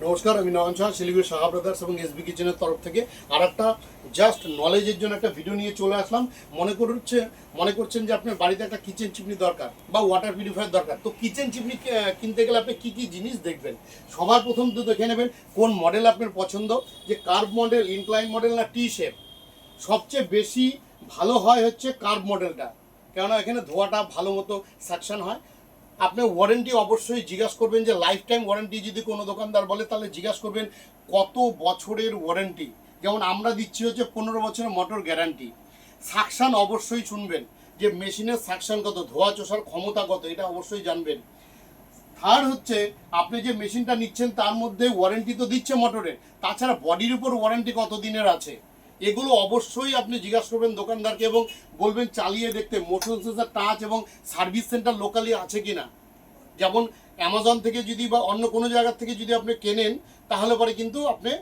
নমস্কার আমি নয়ন শাহ শিলিগুড়ি সাহা ব্রাদার্স এবং এসবি কিচেনের তরফ থেকে আর একটা জাস্ট নলেজের জন্য একটা ভিডিও নিয়ে চলে আসলাম। মনে করছে মনে করছেন যে আপনার বাড়িতে একটা কিচেন চিমনি দরকার বা ওয়াটার পিউরিফায়ার দরকার। তো কিচেন আহ, কিনতে গেলে আপনি কী কী জিনিস দেখবেন? সবার প্রথম তো দেখে নেবেন কোন মডেল আপনার পছন্দ যে কার্ভ মডেল ইনক্লাইন মডেল না টি শেপ সবচেয়ে বেশি ভালো হয় হচ্ছে কার্ভ মডেলটা কেননা এখানে ধোয়াটা ভালো মতো সাকশন হয়। আপনি ওয়ারেন্টি অবশ্যই জিজ্ঞাসা করবেন যে লাইফ টাইম ওয়ারেন্টি যদি কোনো দোকানদার বলে, তাহলে জিজ্ঞাসা করবেন কত বছরের ওয়ারেন্টি যেমন আমরা দিচ্ছি হচ্ছে পনেরো বছরের মোটর গ্যারান্টি সাকশান অবশ্যই শুনবেন যে মেশিনের সাকশান কত, ধোয়া চষার ক্ষমতা কত, এটা অবশ্যই জানবেন। থার্ড হচ্ছে, আপনি যে মেশিনটা নিচ্ছেন, তার মধ্যে ওয়ারেন্টি তো দিচ্ছে মোটরের তাছাড়া বডির উপর ওয়ারেন্টি কত দিনের আছে? এগুলো অবশ্যই আপনি জিজ্ঞাসা করবেন দোকানদারকে এবং বলবেন চালিয়ে দেখতে। মোশন সেন্সার টাচ এবং সার্ভিস সেন্টার লোকালি আছে কি না যেমন অ্যামাজন থেকে যদি বা অন্য কোনো জায়গা থেকে যদি আপনি কেনেন, তাহলে পরে কিন্তু আপনি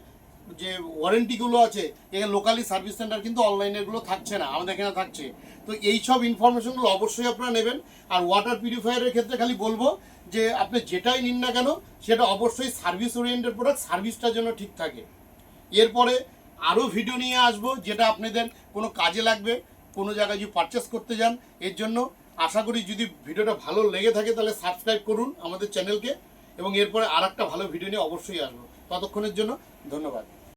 যে ওয়ারেন্টিগুলো আছে এখানে লোকালি সার্ভিস সেন্টার কিন্তু অনলাইনেরগুলো থাকছে না, আমাদের এখানে থাকছে। তো এই সব ইনফরমেশনগুলো অবশ্যই আপনারা নেবেন। আর ওয়াটার পিউরিফায়ারের ক্ষেত্রে খালি বলব যে আপনি যেটাই নিন না কেন, সেটা অবশ্যই সার্ভিস ওরিয়েন্টেড প্রোডাক্ট সার্ভিসটার জন্য ঠিক থাকে। এরপরে আরও ভিডিও নিয়ে আসব যেটা আপনাদের কোনো কাজে লাগবে, কোনো জায়গায় যদি পারচেস করতে যান। এর জন্য আশা করি যদি ভিডিওটা ভালো লেগে থাকে তাহলে সাবস্ক্রাইব করুন আমাদের চ্যানেলকে এবং এরপরে আর ভালো ভিডিও নিয়ে অবশ্যই আসব। ততক্ষণের জন্য ধন্যবাদ।